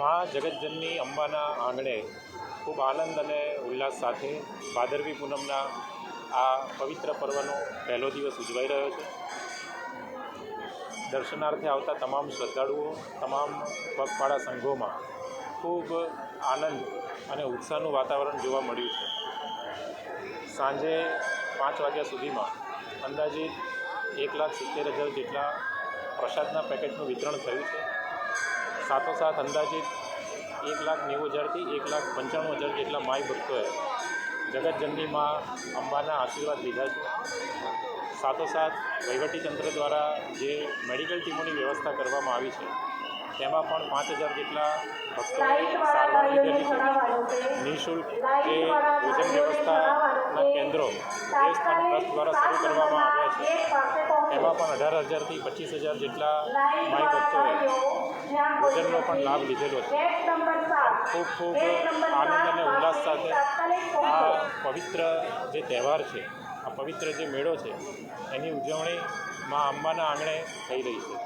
મા જગતજનની અંબાના આંગણે ખૂબ આનંદ અને ઉલ્લાસ સાથે ભાદરવી પૂનમના આ પવિત્ર પર્વનો પહેલો દિવસ ઉજવાઈ રહ્યો છે. દર્શનાર્થે આવતા તમામ શ્રદ્ધાળુઓ, તમામ પગપાળા સંઘોમાં ખૂબ આનંદ અને ઉત્સાહનું વાતાવરણ જોવા મળ્યું છે. સાંજે પાંચ વાગ્યા સુધીમાં અંદાજિત એક લાખ સિત્તેર હજાર જેટલા પ્રસાદના પેકેટનું વિતરણ થયું છે. સાથોસાથ અંદાજિત એક લાખ નેવું હજારથી એક લાખ પંચાણું હજાર જેટલા માય ભક્તોએ જગતજનનીમાં અંબાના આશીર્વાદ લીધા છે. સાથોસાથ વહીવટીતંત્ર દ્વારા જે મેડિકલ ટીમોની વ્યવસ્થા કરવામાં આવી છે તેમાં પણ પાંચ હજાર જેટલા ભક્તોએ સારવાર લીધેલી છે. નિઃશુલ્ક જે ભોજન વ્યવસ્થાના કેન્દ્રો દેવસ્થાન ટ્રસ્ટ દ્વારા શરૂ કરવામાં આવ્યા છે. એમાં પણ અઢાર હજારથી પચીસ હજાર જેટલા માય ભક્તોએ ભોજનનો પણ લાભ લીધેલો છે. ખૂબ ખૂબ આનંદ અને ઉલ્લાસ સાથે આ પવિત્ર જે તહેવાર છે આ પવિત્ર જે મેળો છે એની ઉજવણી મા અંબાના આંગણે થઈ રહી છે.